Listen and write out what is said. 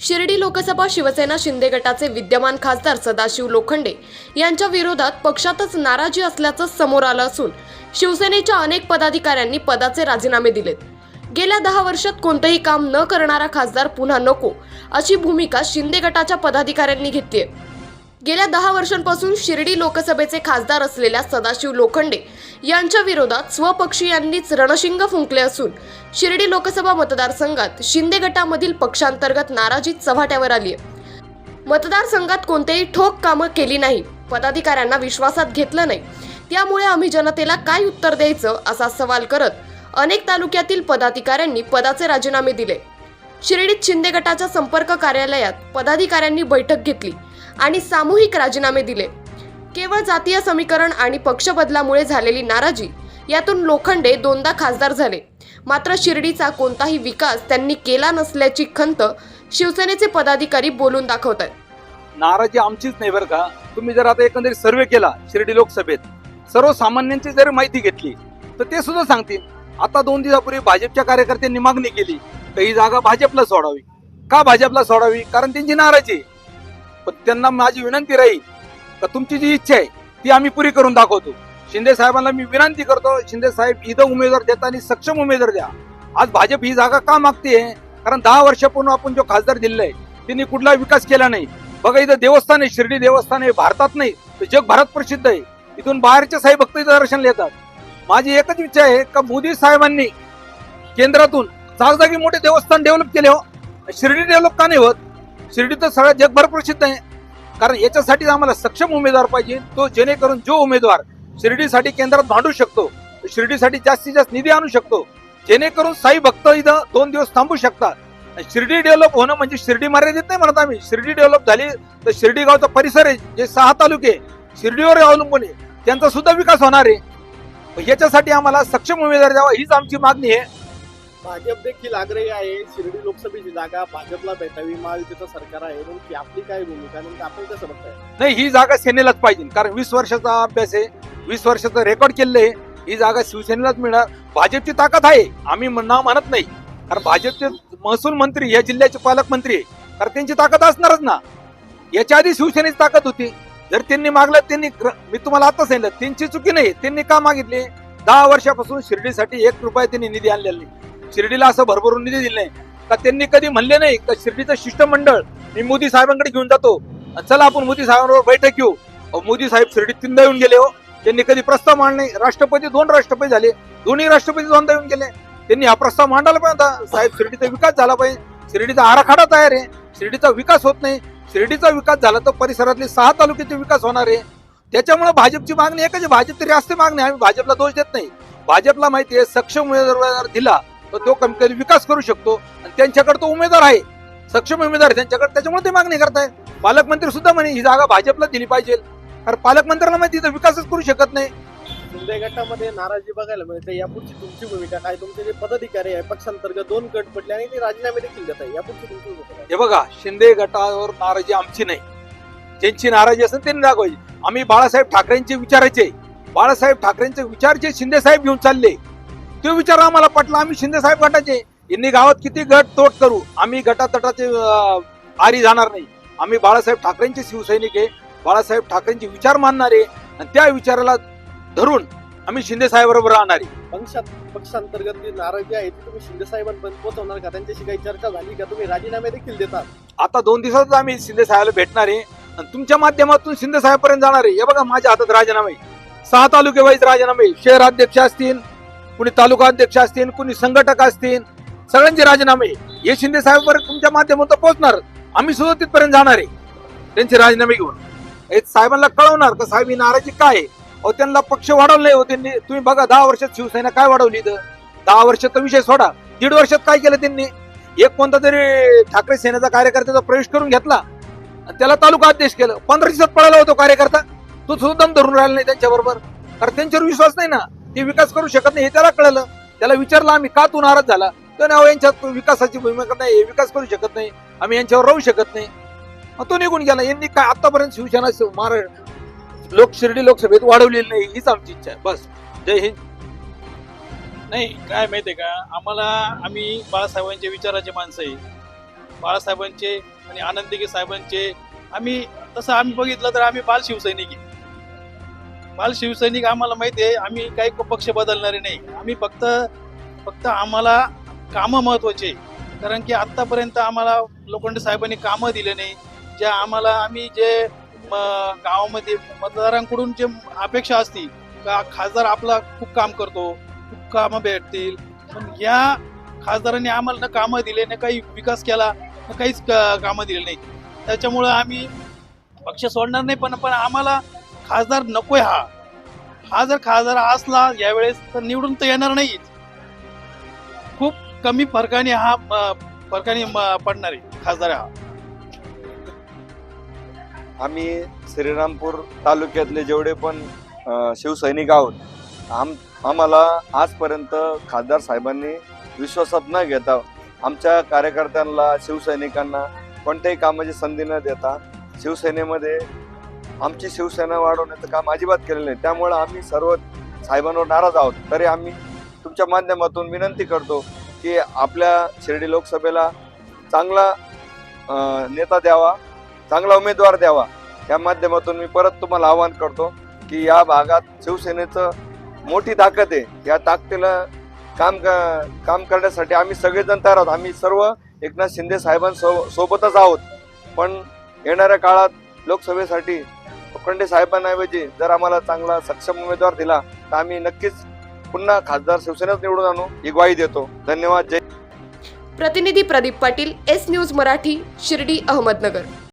शिर्डी लोकसभा शिवसेना शिंदे गटाचे विद्यमान खासदार सदाशिव लोखंडे यांच्या विरोधात पक्षातच नाराजी असल्याचं समोर आलं असून शिवसेनेच्या अनेक पदाधिकाऱ्यांनी पदाचे राजीनामे दिलेत. गेल्या दहा वर्षात कोणतंही काम न करणारा खासदार पुन्हा नको अशी भूमिका शिंदे गटाच्या पदाधिकाऱ्यांनी घेतलीय. गेल्या दहा वर्षांपासून शिर्डी लोकसभेचे खासदार असलेल्या सदाशिव लोखंडे यांच्या विरोधात स्वपक्षीयांनीच रणशिंग फुंकले असून शिर्डी लोकसभा मतदारसंघात शिंदे गटामधील पक्षांतर्गत नाराजी चव्हाट्यावर आली मतदारसंघात कोणतेही ठोक कामं केली नाही. पदाधिकाऱ्यांना विश्वासात घेतलं नाही. त्यामुळे आम्ही जनतेला काय उत्तर द्यायचं असा सवाल करत अनेक तालुक्यातील पदाधिकाऱ्यांनी पदाचे राजीनामे दिले. शिर्डीत शिंदे गटाच्या संपर्क कार्यालयात पदाधिकाऱ्यांनी बैठक घेतली आणि सामूहिक राजीनामे दिले. केवळ जातीय समीकरण आणि पक्षबदलामुळे झालेली नाराजी यातून लोखंडे दोनदा खासदार झाले. मात्र शिर्डीचा कोणताही विकास त्यांनी केला नसल्याची खंत शिवसेनेचे पदाधिकारी बोलून दाखवत आहेत नाराजी आमचीच नाही बरं का? तुम्ही जर आता एकंदरीत सर्वे केला शिर्डी लोकसभेत सर्वसामान्यांची जर माहिती घेतली तर ते सुद्धा सांगतील आता दोन दिवसापूर्वी भाजपच्या कार्यकर्त्यांनी मागणी केली तर ही जागा भाजपला सोडावी. का भाजपला सोडावी? कारण त्यांची नाराजी पण त्यांना माझी विनंती राहील का तुमची जी इच्छा आहे ती आम्ही पुरी करून दाखवतो. शिंदे साहेबांना मी विनंती करतो शिंदे साहेब इथं उमेदवार देता आणि सक्षम उमेदवार द्या. आज भाजप ही जागा का मागते कारण दहा वर्षापूर्वी आपण जो खासदार दिलेला आहे त्यांनी कुठला विकास केला नाही. बघा इथं देवस्थान आहे शिर्डी देवस्थान आहे भारतात नाही तर जगभरात प्रसिद्ध आहे. इथून बाहेरचे साहेब भक्त इथं दर्शन येतात माझी एकच इच्छा आहे का मोदी साहेबांनी केंद्रातून जागजागी मोठे देवस्थान डेव्हलप केले हो. शिर्डी डेव्हलप का नाही होत? शिर्डी तर सगळ्यात जगभर प्रसिद्ध आहे. कारण याच्यासाठी आम्हाला सक्षम उमेदवार पाहिजे. तो जेणेकरून जो उमेदवार शिर्डीसाठी केंद्रात मांडू शकतो शिर्डीसाठी जास्तीत जास्त निधी आणू शकतो. जेणेकरून साई भक्त इथं दोन दिवस थांबू शकतात. आणि शिर्डी डेव्हलप होणं म्हणजे शिर्डी मर्यादित नाही म्हणत आम्ही. शिर्डी डेव्हलप झाली तर शिर्डी गावचा परिसर आहे जे सहा तालुके शिर्डीवर अवलंबून आहे. त्यांचा सुद्धा विकास होणार आहे. याच्यासाठी आम्हाला सक्षम उमेदवार द्यावा हीच आमची मागणी आहे. भाजप देखील आग्रही आहे. शिर्डी लोकसभेची जागा भाजपला भेटावी. महायुतीचं सरकार आहे. की आपली काय भूमिका? नेमकी आपण कसं बघताय नाही ही जागा सेनेलाच पाहिजे. कारण वीस वर्षाचा अभ्यास आहे. वीस वर्षाचं रेकॉर्ड केलेलं आहे. ही जागा शिवसेनेलाच मिळणार. भाजपची ताकद आहे. आम्ही नाव म्हणत नाही. कारण भाजपचे महसूल मंत्री या जिल्ह्याचे पालकमंत्री आहे. कारण त्यांची ताकद असणारच ना. याच्या आधी शिवसेनेची ताकद होती. जर त्यांनी मागलं त्यांनी मी तुम्हाला आता सांगितलं त्यांची चुकी नाही. त्यांनी का मागितले? दहा वर्षापासून शिर्डीसाठी एक रुपया त्यांनी निधी आणलेला नाही. शिर्डीला असं भरभरून निधी दिले नाही. का त्यांनी कधी म्हणले नाही का शिर्डीचं शिष्टमंडळ मी मोदी साहेबांकडे घेऊन जातो. चला आपण मोदी साहेबांबरोबर बैठक घेऊ. अहो, मोदी साहेब शिर्डीत तीनदा येऊन गेले हो. त्यांनी कधी प्रस्ताव मांडले नाही. राष्ट्रपती दोन राष्ट्रपती झाले. दोन्ही राष्ट्रपती दोनदा येऊन गेले. त्यांनी हा प्रस्ताव मांडायला पाहिजे होता साहेब शिर्डीचा विकास झाला पाहिजे. शिर्डीचा आराखडा तयार आहे. शिर्डीचा विकास होत नाही. शिर्डीचा विकास झाला तर परिसरातले सहा तालुक्याचे विकास होणार आहे. त्याच्यामुळे भाजपची मागणी एकच भाजप तरी असते मागणी. आहे. आम्ही भाजपला दोष देत नाही. भाजपला माहिती आहे सक्षम उमेदवार दिला. तर तो कमी कमी विकास करू शकतो. आणि त्यांच्याकडे तो उमेदवार आहे. सक्षम उमेदवार आहे. त्यांच्याकडे त्याच्यामुळे ते मागणी करतायत पालकमंत्री सुद्धा म्हणे ही जागा भाजपला दिली पाहिजे. कारण पालकमंत्र्यांना माहिती इथं विकासच करू शकत नाही. शिंदे गटामध्ये नाराजी बघायला मिळते. यापुढची तुमची भूमिका काय? तुमचे जे पदाधिकारी आहे पक्षांतर्गत दोन गट पडले आणि ते राजीनामे देखील देत आहे. यापुढची तुमची भूमिका काय? हे बघा शिंदे गटावर नाराजी आमची नाही. ज्यांची नाराजी असेल त्यांनी दाखवायची. आम्ही बाळासाहेब ठाकरेंचे विचारायचे. बाळासाहेब ठाकरेंचे विचार जे शिंदे साहेब घेऊन चालले तो विचार आम्हाला पटला. आम्ही शिंदे साहेब गटाचे. यांनी गावात किती गट तोड करू? आम्ही गटातटाचे आरी जाणार नाही. आम्ही बाळासाहेब ठाकरेंचे शिवसैनिक आहे. बाळासाहेब ठाकरेंचे विचार मानणारे आणि त्या विचाराला धरून आम्ही शिंदे साहेबाबरोबर राहणार आहे. पक्षात पक्षांतर्गत जी नाराजी आहे ती तुम्ही शिंदे साहेबांपर्यंत पोहोचवणार का? त्यांच्याशी काही चर्चा झाली का? तुम्ही राजीनामे देखील देतात. आता दोन दिवसातच आम्ही शिंदे साहेबाला भेटणार आहे. आणि तुमच्या माध्यमातून शिंदे साहेबपर्यंत जाणार आहे. हे बघा माझ्या हातात राजीनामे. सहा तालुके वाईज राजीनामे आहे. शहराध्यक्ष असतील कुणी तालुका अध्यक्ष असतील कुणी संघटक असतील सगळ्यांचे राजीनामे हे शिंदे साहेबपर्यंत तुमच्या माध्यमातून पोहोचणार. आम्ही सुद्धा तिथपर्यंत जाणार आहे. त्यांचे राजीनामे घेऊन. हे साहेबांना कळवणार का साहेब ही नाराजी काय अहो त्यांना पक्ष वाढवले हो त्यांनी तुम्ही बघा दहा वर्षात शिवसेना काय वाढवली इथं? दहा वर्षात तर विषय सोडा. दीड वर्षात काय केलं त्यांनी? एक कोणता तरी ठाकरे सेनेचा कार्यकर्त्याचा प्रवेश करून घेतला. आणि त्याला तालुका अध्यक्ष केलं. पंधरा दिवसात पळाला होतो कार्यकर्ता. तो सुद्धा दम धरून राहिला नाही त्यांच्याबरोबर. कारण त्यांच्यावर विश्वास नाही ना. ते विकास करू शकत नाही हे त्याला कळलं. त्याला विचारलं आम्ही का तू नाराज झाला? तर नाव यांच्यात विकासाची भूमिका नाही हे विकास करू शकत नाही. आम्ही यांच्यावर राहू शकत नाही. मग तो निघून गेला. यांनी काय आतापर्यंत शिवसेना मार लोक शिर्डी लोकसभेत वाढवलेली नाही हीच आमची इच्छा आहे. बस. जय हिंद. नाही काय माहितीये का? आम्हाला आम्ही बाळासाहेबांच्या विचाराचे माणसं आहे. बाळासाहेबांचे आणि आनंदीगे साहेबांचे आम्ही तसं आम्ही बघितलं तर आम्ही बाल शिवसैनिक आहे. बाल शिवसैनिक आम्हाला माहिती आहे आम्ही काही पक्ष बदलणारे नाही. आम्ही फक्त फक्त आम्हाला कामं महत्त्वाचे कारण की आतापर्यंत आम्हाला लोखंडे साहेबांनी कामं दिले नाही. ज्या आम्हाला आम्ही जे म, गावामध्ये मतदारांकडून जे अपेक्षा असतील का खासदार आपला खूप काम करतो खूप कामं भेटतील. पण या खासदारांनी आम्हाला न कामं दिले ना काही विकास केला ना काहीच कामं दिले नाही. त्याच्यामुळं आम्ही पक्ष सोडणार नाही पण पण आम्हाला खासदार नकोय हा. हा जर खासदार असला यावेळेस तर निवडून तर येणार नाहीच खूप कमी फरकाने हा फरकाने म, पडणार आहे खासदार हा. आम्ही श्रीरामपूर तालुक्यातले जेवढे पण शिवसैनिक आहोत आम आम्हाला आजपर्यंत खासदार साहेबांनी विश्वासात न घेता आमच्या कार्यकर्त्यांना शिवसैनिकांना कोणत्याही कामाची संधी न देता शिवसेनेमध्ये आमची शिवसेना वाढवण्याचं काम अजिबात केलेलं नाही. त्यामुळे आम्ही सर्व साहेबांवर नाराज आहोत. तरी आम्ही तुमच्या माध्यमातून विनंती करतो की आपल्या शिर्डी लोकसभेला चांगला नेता द्यावा चांगला उमेदवार द्यावा. या माध्यमातून मी परत तुम्हाला आवाहन करतो की या भागात शिवसेनेचं मोठी ताकद आहे. या ताकदीला काम काम करण्यासाठी आम्ही सगळेजण तयार आहोत. आम्ही सर्व एकनाथ शिंदे साहेबांसो सोबतच आहोत. पण येणाऱ्या काळात लोकसभेसाठी लोखंडे साहेबांऐवजी जर आम्हाला चांगला सक्षम उमेदवार दिला तर आम्ही नक्कीच पुन्हा खासदार शिवसेनेच निवडून आणू. ही ग्वाही देतो. धन्यवाद. जय प्रतिनिधी प्रदीप पाटील एस न्यूज मराठी शिर्डी अहमदनगर.